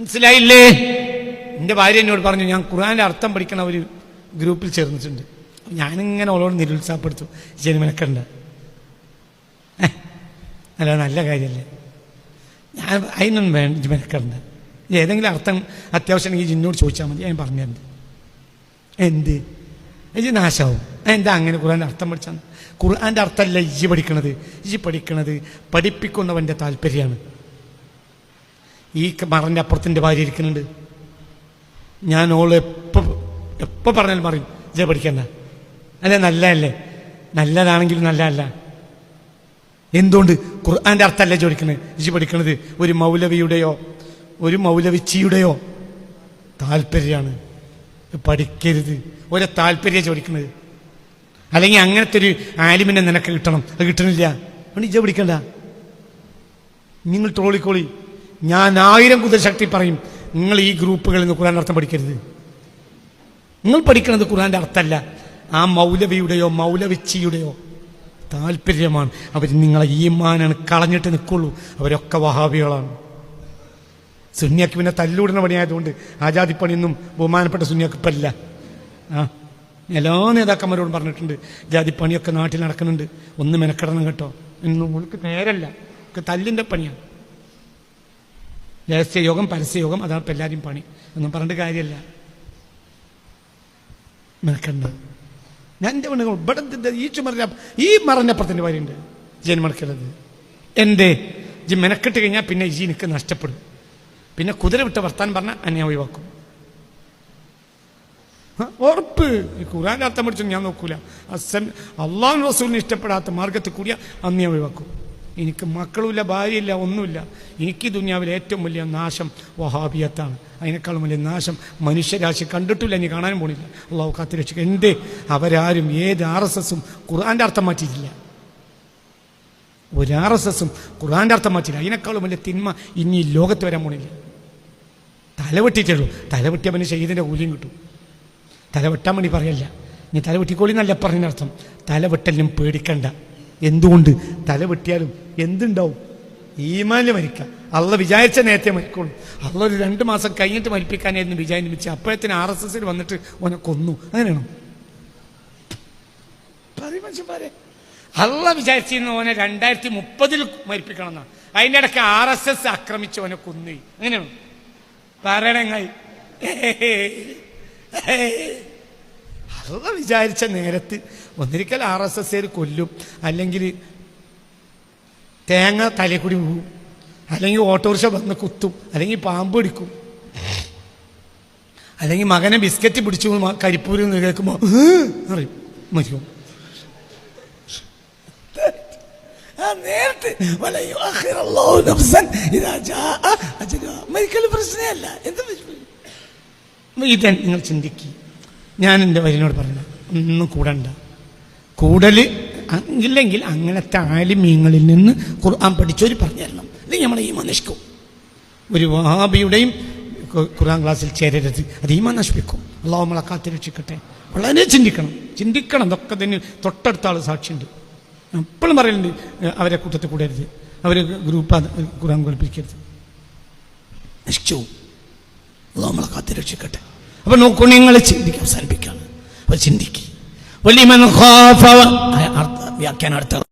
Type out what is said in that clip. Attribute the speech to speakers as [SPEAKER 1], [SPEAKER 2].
[SPEAKER 1] മനസ്സിലായില്ലേ? എന്റെ ഭാര്യ എന്നോട് പറഞ്ഞു ഞാൻ ഖുർആാന്റെ അർത്ഥം പഠിക്കണ ഒരു ഗ്രൂപ്പിൽ ചേർന്നിട്ടുണ്ട്. ഞാനിങ്ങനെ ഓളോട് നിരുത്സാഹപ്പെടുത്തു. ജനിമനക്കണ്ട അല്ല നല്ല കാര്യമല്ലേ ഞാൻ അതിനൊന്നും വേണ്ട മെനക്കണ്ട ഏതെങ്കിലും അർത്ഥം അത്യാവശ്യം ജിന്നോട് ചോദിച്ചാൽ മതി. ഞാൻ പറഞ്ഞിട്ടുണ്ട് എന്ത്? ഇജ് നാശാവും. എന്താ അങ്ങനെ ഖുർആന്റെ അർത്ഥം പഠിച്ചാൽ ഖുർആന്റെ അർത്ഥമല്ല ഇജി പഠിക്കണത്. ഇജി പഠിക്കണത് പഠിപ്പിക്കുന്നവന്റെ താല്പര്യമാണ്. ഈ മറിന്റെ അപ്പുറത്തിന്റെ ഭാര്യ ഇരിക്കുന്നുണ്ട്. ഞാൻ ഓൾ എപ്പോൾ എപ്പോൾ പറഞ്ഞാലും പറയും ജയ പഠിക്കണ്ട. അല്ലേ നല്ലതല്ലേ? നല്ലതാണെങ്കിലും നല്ലതല്ല. എന്തുകൊണ്ട്? ഖുർആന്റെ അർത്ഥമല്ല ചോദിക്കുന്നത്? ഇജ് പഠിക്കണത് ഒരു മൗലവിയുടെയോ ഒരു മൗലവിച്ചിയുടെയോ താല്പര്യമാണ്. പഠിക്കരുത്. ഒരു താല്പര്യം ചോദിക്കുന്നത്. അല്ലെങ്കിൽ അങ്ങനത്തെ ഒരു ആലിമിനെ നിനക്ക് കിട്ടണം. അത് കിട്ടണില്ല. അതുകൊണ്ട് ഇജ പഠിക്കണ്ട. നിങ്ങൾ ട്രോളിക്കോളി. ഞാൻ ആയിരം കുതിര ശക്തി പറയും നിങ്ങൾ ഈ ഗ്രൂപ്പുകളിൽ നിന്ന് ഖുർആൻ അർത്ഥം പഠിക്കരുത്. നിങ്ങൾ പഠിക്കുന്നത് ഖുർആന്റെ അർത്ഥമല്ല ആ മൗലവിയുടെയോ മൗലവിച്ചിയുടെയോ താല്പര്യമാണ് അവർ നിങ്ങളെ ഈമാനാണ് കളഞ്ഞിട്ട് നിൽക്കുള്ളൂ. അവരൊക്കെ വഹാബികളാണ്. സുന്യാക്ക് പിന്നെ തല്ലൂടുന്ന പണിയായതുകൊണ്ട് ആജാതിപ്പണിയൊന്നും ബഹുമാനപ്പെട്ട സുന്യാക്ക് ഇപ്പം ഇല്ല. ആ എല്ലാ നേതാക്കന്മാരോടും പറഞ്ഞിട്ടുണ്ട് ജാതിപ്പണിയൊക്കെ നാട്ടിൽ നടക്കുന്നുണ്ട്. ഒന്ന് മെനക്കെടണം കേട്ടോ. ഇന്നും ഉൾക്ക് നേരല്ല. ഒക്കെ തല്ലിന്റെ പണിയാണ്. രഹസ്യയോഗം പരസ്യയോഗം അതാണ് ഇപ്പം എല്ലാവരും പണി. ഒന്നും പറഞ്ഞിട്ട് കാര്യമല്ല. മെനക്കണ്ട ഞാൻ എന്റെ പെണ്ണുങ്ങൾ ഇവിടെ ഈ ചുമറിന്റെ ഈ മറഞ്ഞപ്പുറത്തിന്റെ വരിയുണ്ട് മണക്കരുത് എന്റെ ജി മെനക്കെട്ട് കഴിഞ്ഞാൽ പിന്നെ ഈ എനിക്ക് നഷ്ടപ്പെടും. പിന്നെ കുതിര വിട്ട് വർത്താൻ പറഞ്ഞാൽ എന്നെ ഒഴിവാക്കും. ഉറപ്പ്. ഈ ഖുറാൻ അർത്ഥം പഠിച്ചു ഞാൻ നോക്കൂല. അസൻ അള്ളാഹു റസൂലിന് ഇഷ്ടപ്പെടാത്ത മാർഗത്തിൽ കൂടിയ അന്നേ ഒഴിവാക്കും. എനിക്ക് മക്കളുമില്ല ഭാര്യയില്ല ഒന്നുമില്ല. എനിക്ക് ദുനിയാവിൽ ഏറ്റവും വലിയ നാശം വഹാബിയത്താണ്. അതിനേക്കാളും വലിയ നാശം മനുഷ്യരാശി കണ്ടിട്ടില്ല ഇനി കാണാനും പോണില്ല. അള്ളാഹു കാത്തിരക്ഷിക്കുക എന്തേ? അവരാരും ഏത് ആർ എസ് എസും ഖുർആന്റെ അർത്ഥം മാറ്റിയിട്ടില്ല. ഒരു ആർ എസ് എസും ഖുർആന്റെ അർത്ഥം മാറ്റിയില്ല അതിനേക്കാളും വലിയ തിന്മ ഇനി ലോകത്ത് വരാൻ പോണില്ല. തലവെട്ടിയിട്ടുള്ളൂ തലവെട്ടിയവന് ചെയ്തിന്റെ കൂലിയും കിട്ടും. തലവെട്ടാൻ വേണ്ടി പറയല്ല. നീ തലവെട്ടിക്കോളി എന്നല്ല പറഞ്ഞതിനർത്ഥം. തലവെട്ടലിനും പേടിക്കണ്ട. എന്തുകൊണ്ട് തല വെട്ടിയാലും എന്തുണ്ടാവും? ഈമാനിൽ മരിക്കാം. അള്ള വിചാരിച്ച നേരത്തെ മരിക്കുള്ളൂ. അള്ള ഒരു രണ്ട് മാസം കഴിഞ്ഞിട്ട് മരിപ്പിക്കാനായിരുന്നു വിചാരിച്ച് അപ്പോഴത്തിന് ആർ എസ് എസിൽ വന്നിട്ട് ഓനെ കൊന്നു. അങ്ങനെയാണോ? മനുഷ്യന്മാരെ അള്ള വിചാരിച്ചിരുന്ന ഓനെ രണ്ടായിരത്തി മുപ്പതിൽ മരിപ്പിക്കണം എന്നാ അതിന്റെ ഇടയ്ക്ക് ആർ എസ് എസ് ആക്രമിച്ച് ഓനെ കൊന്നു. അങ്ങനെയാണോ? പറയണങ്ങായി അള്ള വിചാരിച്ച നേരത്ത് ഒന്നിരിക്കൽ ആർ എസ് എസ് കൊല്ലും. അല്ലെങ്കിൽ തേങ്ങ തലയിൽ പോകും അല്ലെങ്കിൽ ഓട്ടോറിക്ഷ വന്ന് കുത്തും. അല്ലെങ്കിൽ പാമ്പ് പിടിക്കും. അല്ലെങ്കിൽ മകനെ ബിസ്ക്കറ്റ് പിടിച്ചു കരിപ്പൂരിൽ നിന്ന് കേൾക്കുമ്പോൾ അറിയും മരിക്കും. നേരത്തെ. മരിക്കൽ പ്രശ്നമല്ല. എന്ത് ഇത് നിങ്ങൾ ചിന്തിക്കുക ഞാൻ എന്റെ വരിനോട് പറഞ്ഞു ഒന്നും കൂടണ്ട. കൂടൽ ഇല്ലെങ്കിൽ അങ്ങനത്തെ ആലിമീങ്ങളിൽ നിന്ന് ഖുർആൻ പഠിച്ചവർ പറഞ്ഞു തരണം അല്ലെങ്കിൽ നമ്മളെ ഈമാൻ നശിക്കും. ഒരു വഹാബിയുടെയും ഖുർആൻ ക്ലാസ്സിൽ ചേരരുത്. അത് ഈമാൻ നശിപ്പിക്കും. അള്ളാഹു നമ്മളെ കാത്തിരക്ഷിക്കട്ടെ വളരെ ചിന്തിക്കണം. ചിന്തിക്കണം. ഇതൊക്കെ തന്നെ തൊട്ടടുത്ത ആൾ സാക്ഷിയുണ്ട്. എപ്പോഴും പറയലുണ്ട് ഏഹ് അവരെ കൂട്ടത്തിൽ കൂടരുത്. അവർ ഗ്രൂപ്പ് ഖുർആൻ കളിപ്പിക്കരുത് നശിച്ചു അള്ളാഹു നമ്മളെ കാത്തിരക്ഷിക്കട്ടെ അപ്പൊ നോക്കൂ നിങ്ങൾ ചിന്തിക്കുക അവസാനിപ്പിക്കാണ് അപ്പൊ ചിന്തിക്കുക വലിയ വ്യാഖ്യാനം അടുത്ത